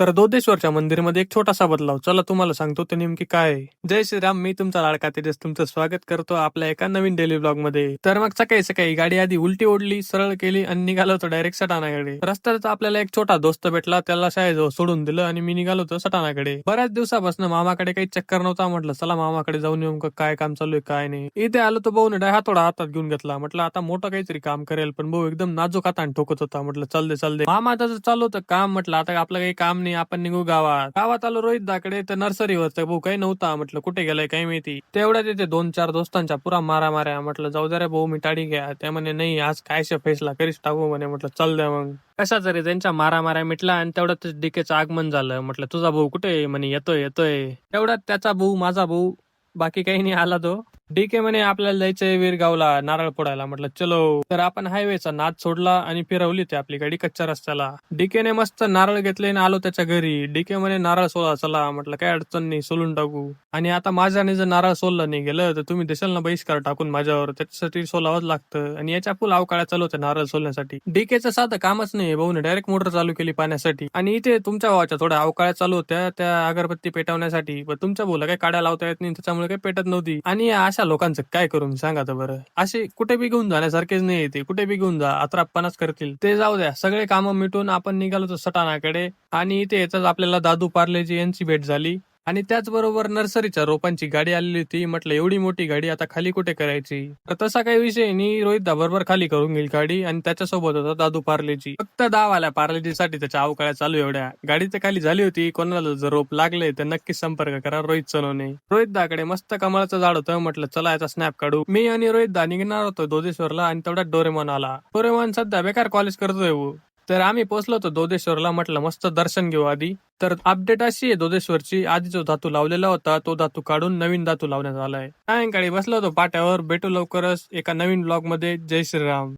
तर दोदेश्वरच्या मंदिरमध्ये एक छोटासा बदलाव. चला तुम्हाला सांगतो ते नेमकी काय जय श्रीराम मी तुमचा लाडका तेजस. तुमचं स्वागत करतो आपल्या एका नवीन डेली ब्लॉगमध्ये. तर मग सकाळी सकाळी गाडी आधी उलटी ओढली सरळ केली आणि निघालो होतो डायरेक्ट सटाणाकडे. रस्त्यात आपल्याला एक छोटा दोस्त भेटला त्याला शाळेजवळ सोडून दिलं आणि मी निघालो होतो सटाणाकडे. बऱ्याच दिवसापासून मामाकडे काही चक्कर नव्हता म्हटलं चला मामाकडे जाऊन नेमकं काय काम चालू आहे काय नाही. इथे आलो तर भाऊ डाय हातोडा हातात घेऊन घेतला. म्हटलं आता मोठं काहीतरी काम करेल पण भाऊ एकदम नाजूक हाताने ठोकत होता. म्हटलं चल दे चल दे. मामा आता चालू होतं काम म्हटलं आता आपलं काही काम आणि आपण निघू गावात. गावात आलो रोहित दाकडे तर नर्सरीवर तर भाऊ काही नव्हता. म्हटलं कुठे गेलाय काही माहिती? तेवढ्या तिथे दोन चार दोस्तांच्या पुरा मारा माऱ्या. म्हटलं जाऊ दे रे भाऊ मी टाळी घ्या. त्या म्हणे नाही आज कायशा फेसला करीस टाकू? म्हणे म्हटलं चल द्या मग. कशा तरी त्यांच्या मारा माऱ्या मिटला आणि तेवढ्यात डिकेचं आगमन झालं. म्हटलं तुझा भाऊ कुठे म्हणे येतोय येतोय. तेवढ्यात त्याचा भाऊ माझा भाऊ बाकी काही नाही आला तो. डीके म्हणे आपल्याला जायचंय वीरगावला नारळ फोडायला. म्हटलं चलो. तर आपण हायवेचा नाद सोडला आणि फिरवली ते आपली गाडी कच्च्या रस्त्याला. डीकेने मस्त नारळ घेतले आणि आलो त्याच्या घरी. डीके म्हणे नारळ सोला चला. म्हटलं काय अडचण नाही सोलून टाकू. आणि आता माझ्याने जर नारळ सोललं नाही गेलं तर तुम्ही देशाल ना बहिष्कार टाकून माझ्यावर. त्याच्यासाठी सोलावंच लागतं. आणि याच्या फुल अवकाळ्या चालू होत्या नारळ सोलण्यासाठी. डीकेचं साधं कामच नाही भाऊने डायरेक्ट मोटर चालू केली पाण्यासाठी. आणि इथे तुमच्या भावाच्या थोड्या अवकाळ्या चालू होत्या त्या अगरबत्ती पेटवण्यासाठी. पण तुमच्या भाऊला काही काड्या लावता येत नाही त्याच्यामुळे काही पेटत नव्हती. आणि अशा लोकांचं काय करून सांगा तर बरं? असे कुठे बी घेऊन जाण्यासारखेच नाही येते कुठे बी घेऊन जा अत्रापणाच करतील. ते जाऊ द्या. सगळे कामं मिटून आपण निघालो तो सटाणाकडे आणि इथे येतच आपल्याला दादू पार्लेजी यांची भेट झाली. आणि त्याचबरोबर नर्सरीच्या रोपांची गाडी आलेली होती. म्हटलं एवढी मोठी गाडी आता खाली कुठे करायची? तर तसा काही विषय नाही. रोहित बरोबर खाली करून घेईल गाडी आणि त्याच्यासोबत होता दादू पार्लेजी. फक्त दाव आल्या पार्लेजीसाठी त्याच्या अवकाळ्या चालू एवढ्या. गाडी तर खाली झाली होती. कोणाला जर रोप लागले तर नक्कीच संपर्क करा रोहित सनोने रोहित दाकडे मस्त कमळाचं झाड होतं. म्हटलं चला याचा स्नॅप काढू. मी आणि रोहित दा निघणार होतो दोदेश्वरला आणि तेवढ्यात डोरेमॉन आला. डोरेमॉन सध्या बेकार कॉलेज करतोय हो. तर आम्ही पोहोचलो होतो दोदेश्वरला म्हटलं मस्त दर्शन घेऊ आधी. तर अपडेट अशी आहे दोदेश्वरची आधी जो धातू लावलेला होता तो धातू काढून नवीन धातू लावण्यात आलाय. सायंकाळी बसलो होतो पाट्यावर भेटू लवकरच एका नवीन ब्लॉगमध्ये. जय श्रीराम.